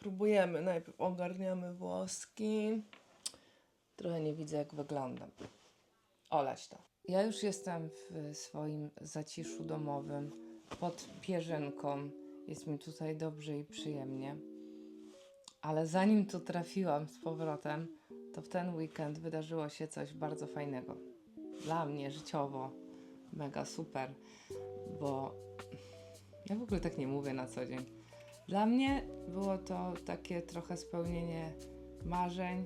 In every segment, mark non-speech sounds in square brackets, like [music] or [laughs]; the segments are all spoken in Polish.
próbujemy. Najpierw ogarniamy włoski. Trochę nie widzę, jak wyglądam. Olać to. Ja już jestem w swoim zaciszu domowym, pod pierzynką. Jest mi tutaj dobrze i przyjemnie. Ale zanim tu trafiłam z powrotem, to w ten weekend wydarzyło się coś bardzo fajnego. Dla mnie życiowo mega super, bo ja w ogóle tak nie mówię na co dzień. Dla mnie było to takie trochę spełnienie marzeń,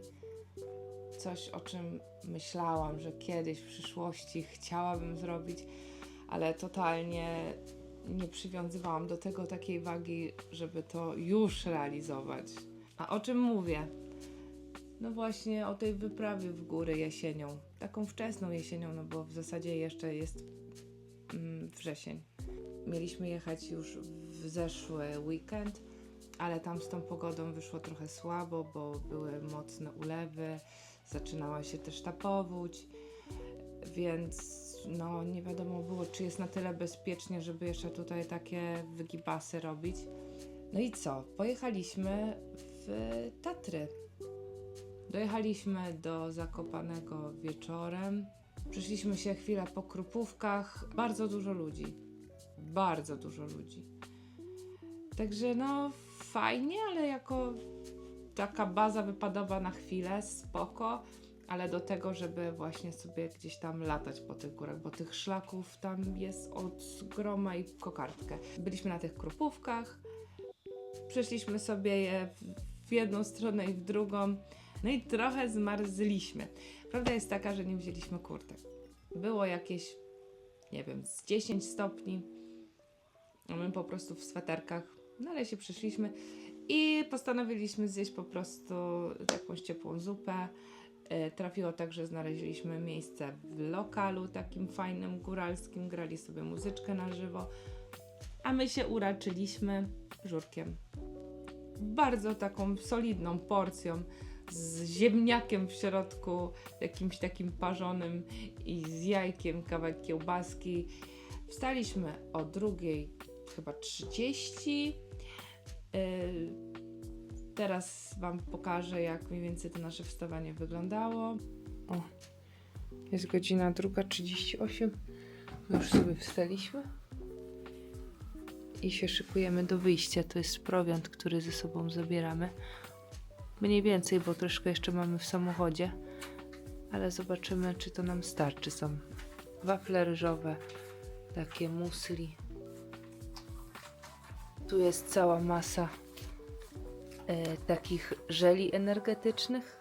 coś o czym myślałam, że kiedyś w przyszłości chciałabym zrobić, ale totalnie nie przywiązywałam do tego takiej wagi, żeby to już realizować. A o czym mówię? No właśnie o tej wyprawie w góry jesienią. Taką wczesną jesienią, no bo w zasadzie jeszcze jest mm, wrzesień. Mieliśmy jechać już w zeszły weekend, ale tam z tą pogodą wyszło trochę słabo, bo były mocne ulewy, zaczynała się też ta powódź, więc no nie wiadomo było, czy jest na tyle bezpiecznie, żeby jeszcze tutaj takie wygibasy robić. No i co? Pojechaliśmy w Tatry. Dojechaliśmy do Zakopanego wieczorem. Przyszliśmy się chwilę po krupówkach. Bardzo dużo ludzi. Bardzo dużo ludzi. Także no fajnie, ale jako taka baza wypadowa na chwilę, spoko, ale do tego, żeby właśnie sobie gdzieś tam latać po tych górach, bo tych szlaków tam jest od groma i kokardkę. Byliśmy na tych krupówkach, przeszliśmy sobie je w- jedną stronę i w drugą, no i trochę zmarzliśmy. Prawda jest taka, że nie wzięliśmy kurtek. Było jakieś, nie wiem, z 10 stopni, a my po prostu w sweterkach, no ale się przyszliśmy i postanowiliśmy zjeść po prostu jakąś ciepłą zupę. E, Trafiło tak, że znaleźliśmy miejsce w lokalu takim fajnym, góralskim, grali sobie muzyczkę na żywo, a my się uraczyliśmy żurkiem. Bardzo taką solidną porcją z ziemniakiem w środku, jakimś takim parzonym i z jajkiem, kawałek kiełbaski. Wstaliśmy o drugiej, chyba 30. Yy, Teraz Wam pokażę, jak mniej więcej to nasze wstawanie wyglądało. O, jest godzina 2.38. My już sobie wstaliśmy i się szykujemy do wyjścia. To jest prowiant, który ze sobą zabieramy. Mniej więcej, bo troszkę jeszcze mamy w samochodzie, ale zobaczymy, czy to nam starczy. Są wafle ryżowe, takie musli. Tu jest cała masa e, takich żeli energetycznych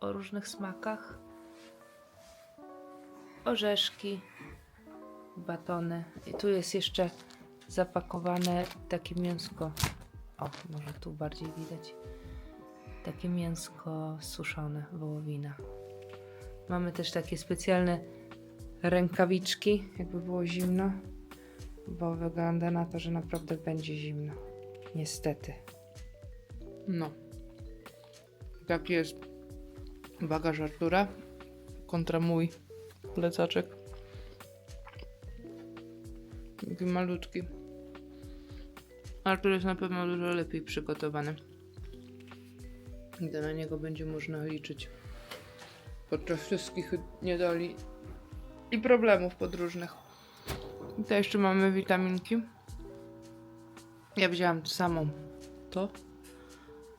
o różnych smakach. Orzeszki, batony. I tu jest jeszcze zapakowane takie mięsko. O, może tu bardziej widać. Takie mięsko suszone, wołowina. Mamy też takie specjalne rękawiczki, jakby było zimno, bo wygląda na to, że naprawdę będzie zimno. Niestety. No. Taki jest bagaż Artura kontra mój plecaczek. Taki malutki. Artur jest na pewno dużo lepiej przygotowany. Gdy na niego będzie można liczyć. Podczas wszystkich niedoli i problemów podróżnych. I to jeszcze mamy witaminki. Ja wzięłam samą to,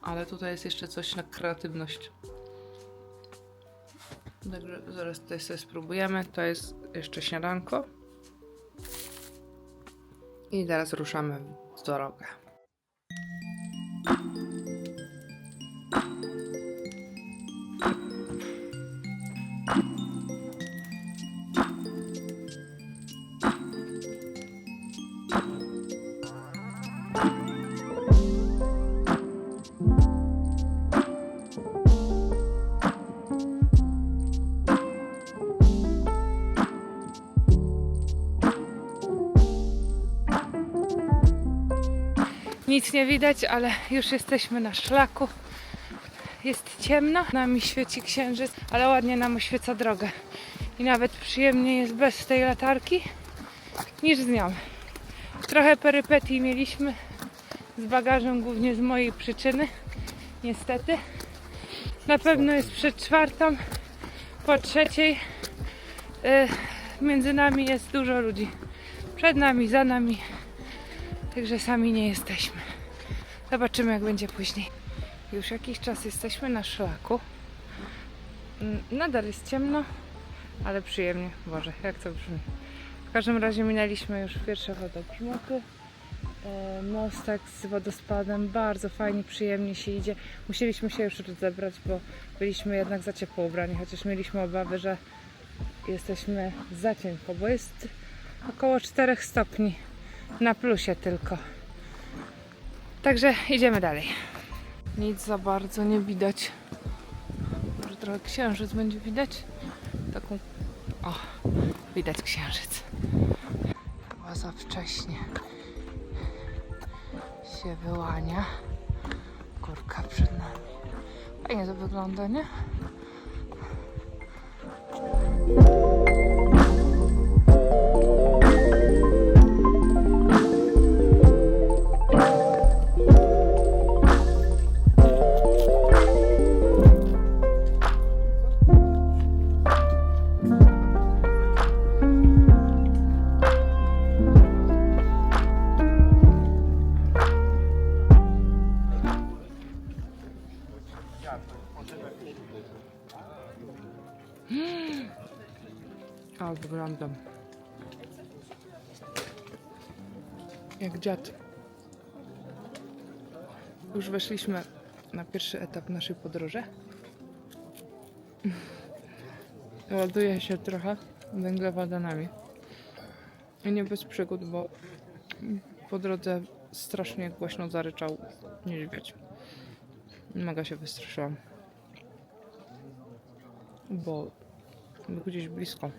ale tutaj jest jeszcze coś na kreatywność. Także zaraz tutaj sobie spróbujemy. To jest jeszcze śniadanko. I teraz ruszamy w drogę. Nic nie widać, ale już jesteśmy na szlaku. Jest ciemno, nami świeci księżyc, ale ładnie nam oświeca drogę. I nawet przyjemnie jest bez tej latarki niż z nią. Trochę perypetii mieliśmy z bagażem głównie z mojej przyczyny. Niestety. Na pewno jest przed czwartą, po trzeciej. Y, między nami jest dużo ludzi. Przed nami, za nami. Także sami nie jesteśmy. Zobaczymy jak będzie później. Już jakiś czas jesteśmy na szlaku. Nadal jest ciemno, ale przyjemnie. Boże, jak to brzmi. W każdym razie minęliśmy już pierwsze wodogrzmoty. E, Mostek z wodospadem. Bardzo fajnie, przyjemnie się idzie. Musieliśmy się już rozebrać, bo byliśmy jednak za ciepło ubrani, chociaż mieliśmy obawy, że jesteśmy za cienko, bo jest około 4 stopni na plusie tylko. Także idziemy dalej. Nic za bardzo nie widać. Może trochę księżyc będzie widać. Taką. O, widać księżyc. Chyba za wcześnie się wyłania. Górka przed nami. Fajnie to wygląda, nie? Wyglądam. Jak dziad. Już weszliśmy na pierwszy etap naszej podróży. Ładuje się trochę węglowodanami. I nie bez przygód, bo po drodze strasznie głośno zaryczał niedźwiedź. Mega się wystraszyłam. Bo gdzieś blisko.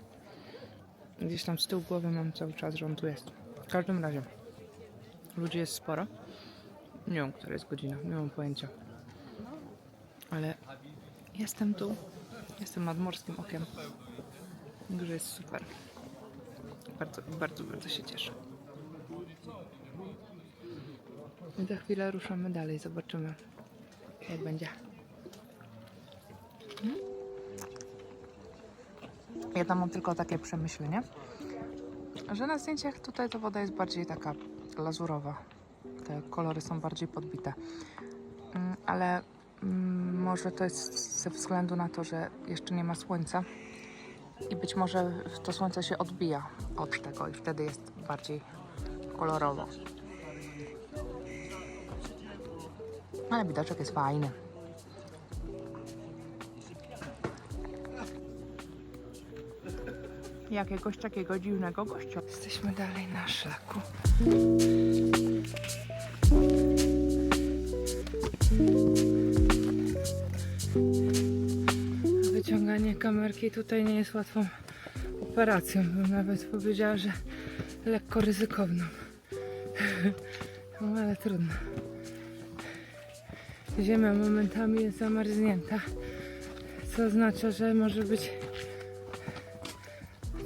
Gdzieś tam z tyłu głowy mam cały czas, że on tu jest. W każdym razie, ludzi jest sporo. Nie wiem, która jest godzina, nie mam pojęcia. Ale jestem tu, jestem nad morskim okiem. Także jest super. Bardzo, bardzo, bardzo się cieszę. I za chwilę ruszamy dalej, zobaczymy jak będzie. Ja tam mam tylko takie przemyślenie, że na zdjęciach tutaj ta woda jest bardziej taka lazurowa. Te kolory są bardziej podbite. Mm, Ale mm, może to jest ze względu na to, że jeszcze nie ma słońca i być może to słońce się odbija od tego i wtedy jest bardziej kolorowo. Ale widoczek jest fajny. Jakiegoś takiego dziwnego gościa. Jesteśmy dalej na szlaku. Wyciąganie kamerki tutaj nie jest łatwą operacją. Bym nawet powiedziała, że lekko ryzykowną. No ale trudno. Ziemia momentami jest zamarznięta, co oznacza, że może być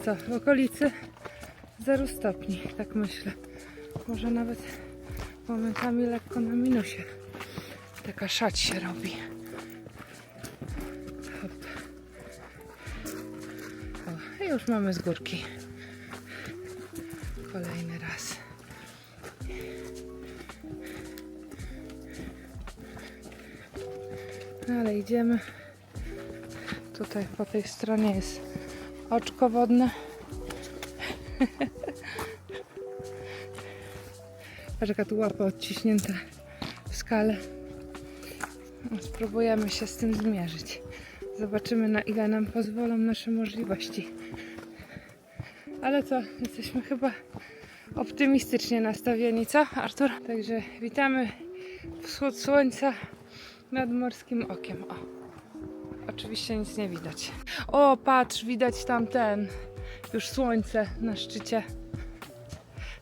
co, w okolicy 0 stopni, tak myślę. Może nawet momentami lekko na minusie. Taka szać się robi. Hop. O, już mamy z górki. Kolejny raz. No, Ale idziemy. Tutaj po tej stronie jest oczko wodne. Patrz tu łapa odciśnięta w skale. No, Spróbujemy się z tym zmierzyć. Zobaczymy na ile nam pozwolą nasze możliwości. Ale co, jesteśmy chyba optymistycznie nastawieni, co Artur? Także witamy wschód słońca nad morskim okiem. O. Oczywiście nic nie widać. O, patrz, widać tam ten, już słońce na szczycie.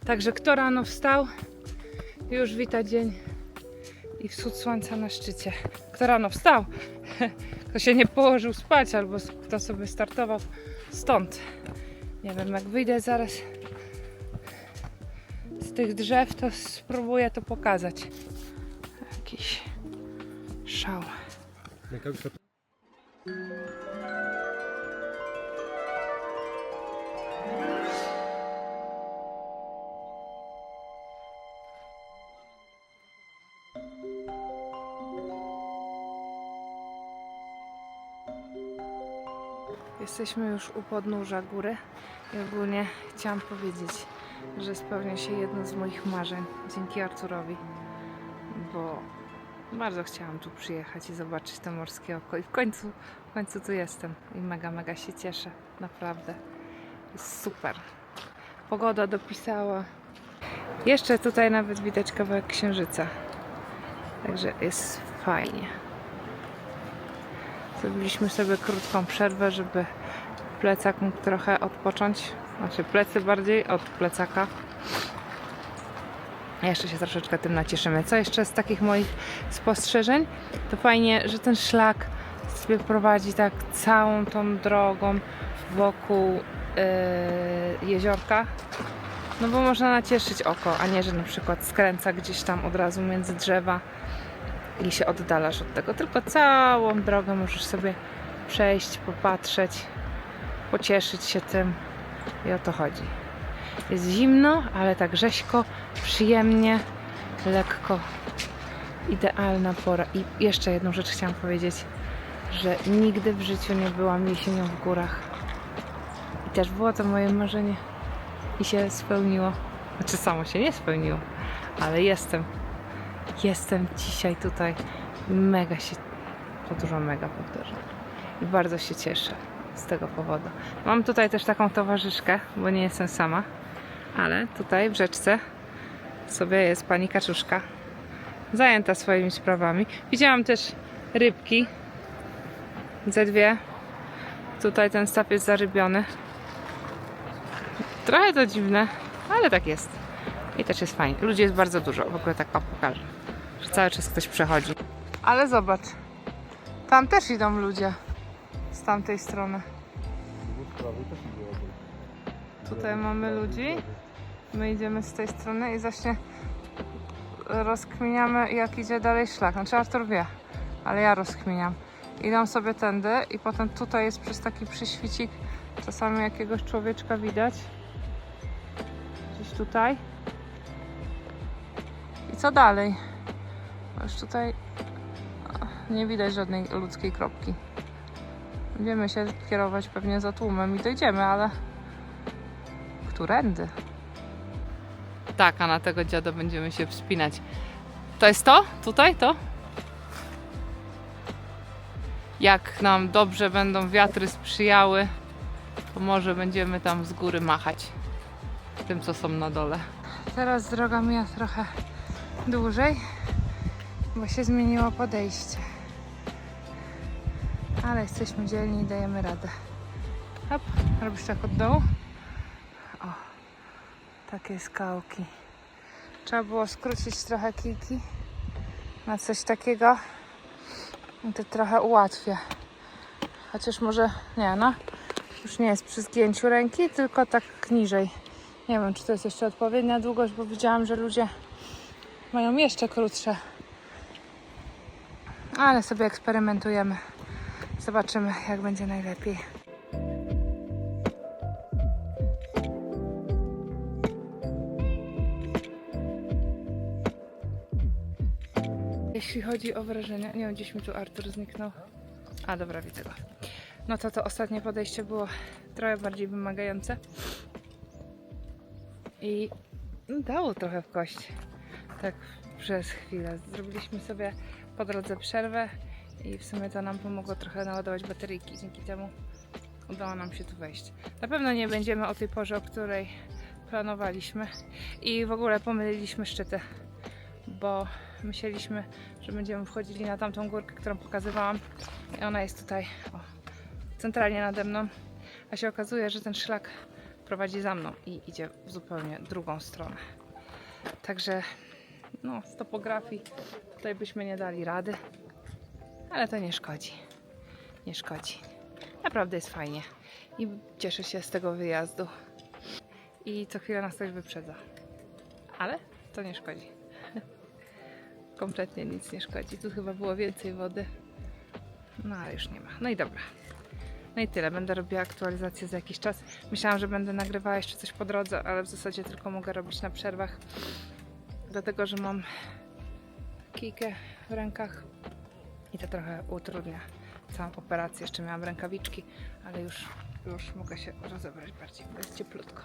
Także kto rano wstał, już wita dzień i wschód słońca na szczycie. Kto rano wstał, [laughs] kto się nie położył spać, albo kto sobie startował stąd. Nie wiem, jak wyjdę zaraz z tych drzew, to spróbuję to pokazać. szał. Jesteśmy już u podnóża góry i ogólnie chciałam powiedzieć, że spełnia się jedno z moich marzeń dzięki Arturowi, bo bardzo chciałam tu przyjechać i zobaczyć to morskie oko i w końcu, w końcu tu jestem i mega, mega się cieszę, naprawdę. Jest super. Pogoda dopisała. Jeszcze tutaj nawet widać kawałek księżyca. Także jest fajnie. Zrobiliśmy sobie krótką przerwę, żeby plecak mógł trochę odpocząć. Znaczy plecy bardziej od plecaka. Jeszcze się troszeczkę tym nacieszymy. Co jeszcze z takich moich spostrzeżeń? To fajnie, że ten szlak sobie prowadzi tak całą tą drogą wokół yy, jeziorka. No bo można nacieszyć oko, a nie, że na przykład skręca gdzieś tam od razu między drzewa i się oddalasz od tego. Tylko całą drogę możesz sobie przejść, popatrzeć, pocieszyć się tym i o to chodzi. Jest zimno, ale tak rzeźko, przyjemnie, lekko. Idealna pora. I jeszcze jedną rzecz chciałam powiedzieć, że nigdy w życiu nie byłam jesienią w górach. I też było to moje marzenie i się spełniło. Znaczy samo się nie spełniło, ale jestem. Jestem dzisiaj tutaj. Mega się, dużo mega powtarzam. I bardzo się cieszę z tego powodu. Mam tutaj też taką towarzyszkę, bo nie jestem sama, ale tutaj w rzeczce sobie jest pani kaczuszka. Zajęta swoimi sprawami. Widziałam też rybki. Ze dwie. Tutaj ten staw jest zarybiony. Trochę to dziwne, ale tak jest. I też jest fajnie. Ludzi jest bardzo dużo. W ogóle tak pokażę. Że cały czas ktoś przechodzi. Ale zobacz. Tam też idą ludzie. Z tamtej strony. Tutaj mamy ludzi. My idziemy z tej strony i właśnie rozkminiamy jak idzie dalej szlak. Znaczy Artur wie, ale ja rozkminiam. Idą sobie tędy i potem tutaj jest przez taki przyświcik czasami jakiegoś człowieczka widać. Gdzieś tutaj. I co dalej? Bo Już tutaj nie widać żadnej ludzkiej kropki. Będziemy się kierować pewnie za tłumem i dojdziemy, ale którędy? Tak, a na tego dziada będziemy się wspinać. To jest to? Tutaj? To? Jak nam dobrze będą wiatry sprzyjały, to może będziemy tam z góry machać tym, co są na dole. Teraz droga mija trochę dłużej, bo się zmieniło podejście. Ale jesteśmy dzielni i dajemy radę. Hop, robisz tak od dołu. O, takie skałki. Trzeba było skrócić trochę kilki na coś takiego. I to trochę ułatwia. Chociaż może, nie no, już nie jest przy zgięciu ręki, tylko tak niżej. Nie wiem, czy to jest jeszcze odpowiednia długość, bo widziałam, że ludzie mają jeszcze krótsze. Ale sobie eksperymentujemy. Zobaczymy, jak będzie najlepiej. Jeśli chodzi o wrażenia, nie wiem, gdzieś mi tu Artur zniknął. A dobra, widzę go. No to to ostatnie podejście było trochę bardziej wymagające. I dało trochę w kość. Tak przez chwilę. Zrobiliśmy sobie po drodze przerwę i w sumie to nam pomogło trochę naładować bateryjki. Dzięki temu udało nam się tu wejść. Na pewno nie będziemy o tej porze, o której planowaliśmy. I w ogóle pomyliliśmy szczyty, bo myśleliśmy, że będziemy wchodzili na tamtą górkę, którą pokazywałam. I ona jest tutaj, o, centralnie nade mną. A się okazuje, że ten szlak prowadzi za mną i idzie w zupełnie drugą stronę. Także no, z topografii tutaj byśmy nie dali rady, ale to nie szkodzi. Nie szkodzi. Naprawdę jest fajnie i cieszę się z tego wyjazdu. I co chwilę nas coś wyprzedza. Ale to nie szkodzi. [laughs] kompletnie nic nie szkodzi. Tu chyba było więcej wody. No ale już nie ma. No i dobra. No i tyle. Będę robiła aktualizację za jakiś czas. Myślałam, że będę nagrywała jeszcze coś po drodze, ale w zasadzie tylko mogę robić na przerwach. Dlatego, że mam kijkę w rękach i to trochę utrudnia całą operację. Jeszcze miałam rękawiczki, ale już, już mogę się rozebrać bardziej, bo jest cieplutko.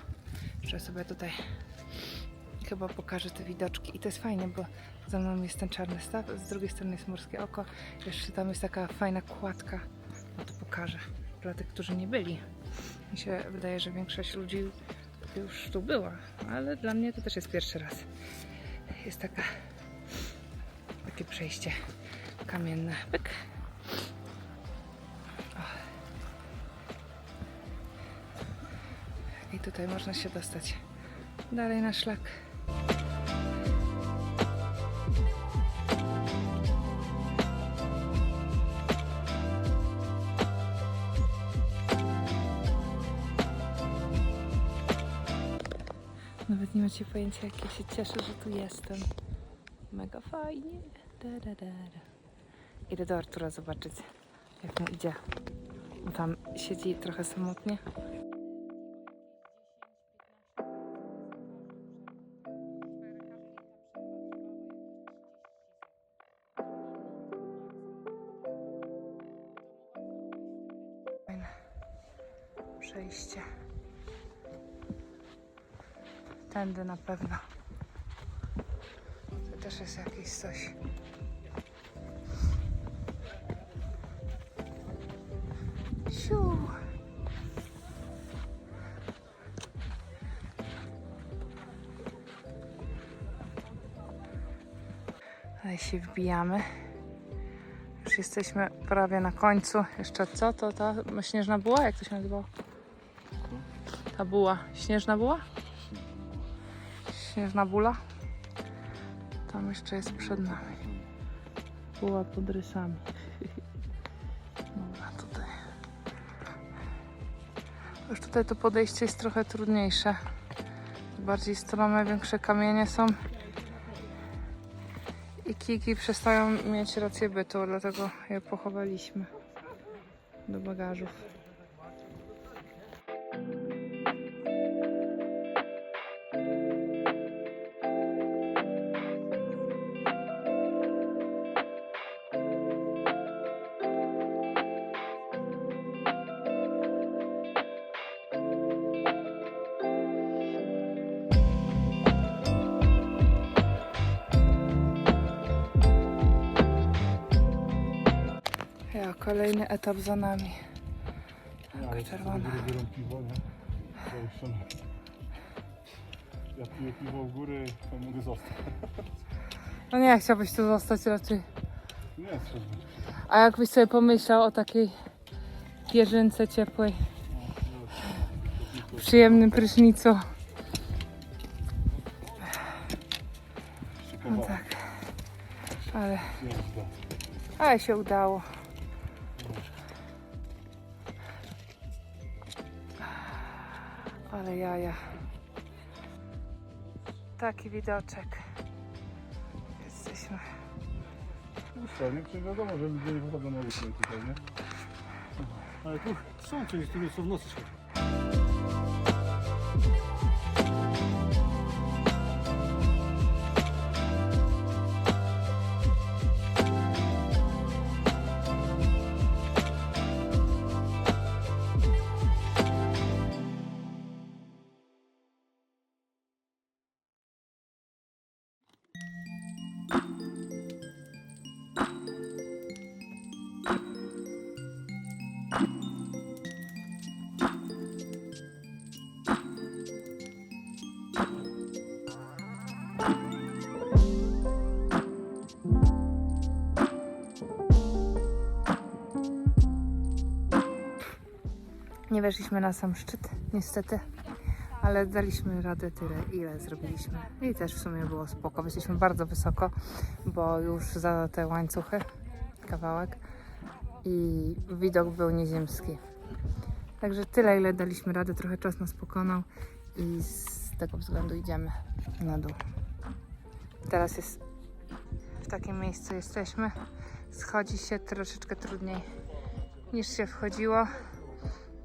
Że sobie tutaj chyba pokażę te widoczki. I to jest fajnie, bo za mną jest ten czarny staw, z drugiej strony jest morskie oko. Jeszcze tam jest taka fajna kładka. No to pokażę. Dla tych, którzy nie byli. Mi się wydaje, że większość ludzi już tu była, ale dla mnie to też jest pierwszy raz. Jest taka takie przejście kamienne. Pyk. I tutaj można się dostać dalej na szlak. Nawet nie macie pojęcia, jak ja się cieszę, że tu jestem. Mega fajnie. Da, da, da, da. Idę do Artura zobaczyć, jak mu idzie. Bo tam siedzi trochę samotnie. Przejście. Tędy na pewno. Też jest jakieś coś. Siu. Ale się wbijamy. Już jesteśmy prawie na końcu. Jeszcze co? To ta śnieżna buła? Jak to się nazywało? Ta buła. Śnieżna buła? Śnieżna bula. Tam jeszcze jest przed nami. Buła pod rysami. Dobra, tutaj. Już tutaj to podejście jest trochę trudniejsze. Bardziej strome, większe kamienie są. I kiki przestają mieć rację bytu, dlatego je pochowaliśmy do bagażów. Kolejny etap za nami. Jak czerwona. Ja piję piwo w góry, to mogę zostać. No nie, chciałbyś tu zostać raczej. Nie, trzeba. A jakbyś sobie pomyślał o takiej pierzynce ciepłej, przyjemnym prysznicu. No tak. Ale, ale się udało. Jaja. Taki widoczek. Jesteśmy. Co, nie Przecież wiadomo, że ludzie nie wychodzą na ulicę tutaj, nie? Ale tu są części, które są w nocy świetne. Weszliśmy na sam szczyt, niestety, ale daliśmy radę tyle, ile zrobiliśmy. I też w sumie było spoko. Wyszliśmy bardzo wysoko, bo już za te łańcuchy kawałek i widok był nieziemski. Także tyle, ile daliśmy radę, trochę czas nas pokonał i z tego względu idziemy na dół. Teraz jest w takim miejscu jesteśmy. Schodzi się troszeczkę trudniej niż się wchodziło.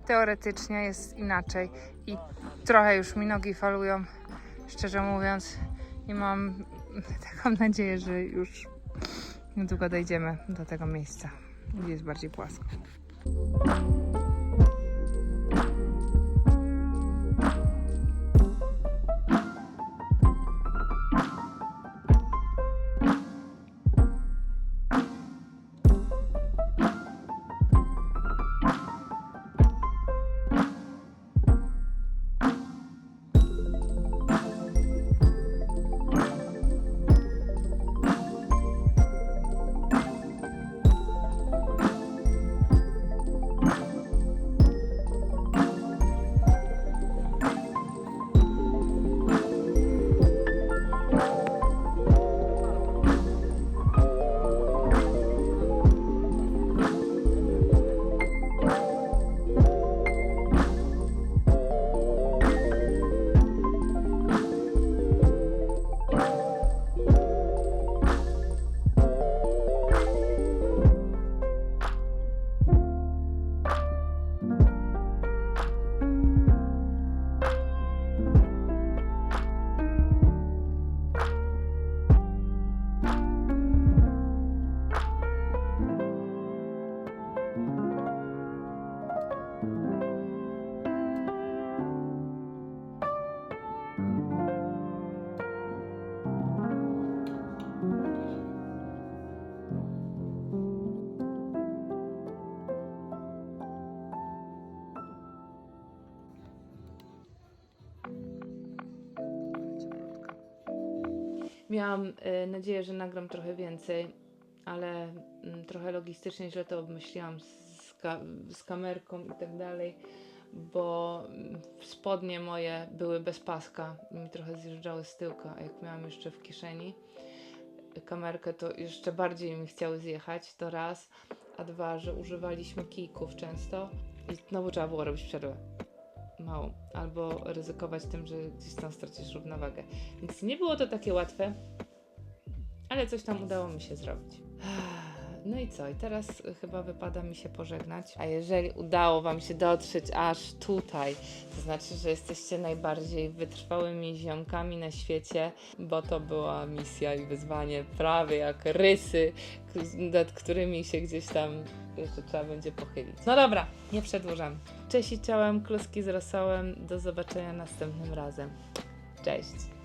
Teoretycznie jest inaczej i trochę już mi nogi falują, szczerze mówiąc. I mam [laughs] taką nadzieję, że już niedługo dojdziemy do tego miejsca, gdzie jest bardziej płasko. Miałam e, nadzieję, że nagram trochę więcej, ale mm, trochę logistycznie źle to obmyśliłam z, ka- z kamerką i tak dalej, bo mm, spodnie moje były bez paska i mi trochę zjeżdżały z tyłka, a jak miałam jeszcze w kieszeni kamerkę, to jeszcze bardziej mi chciały zjechać, to raz, a dwa, że używaliśmy kijków często i znowu trzeba było robić przerwę małą, albo ryzykować tym, że gdzieś tam stracisz równowagę. Więc nie było to takie łatwe, ale coś tam udało mi się zrobić. No i co? I teraz chyba wypada mi się pożegnać. A jeżeli udało Wam się dotrzeć aż tutaj, to znaczy, że jesteście najbardziej wytrwałymi ziomkami na świecie, bo to była misja i wyzwanie prawie jak rysy, nad którymi się gdzieś tam jeszcze trzeba będzie pochylić. No dobra, nie przedłużam. Cześć i czołem, kluski z rosołem. Do zobaczenia następnym razem. Cześć.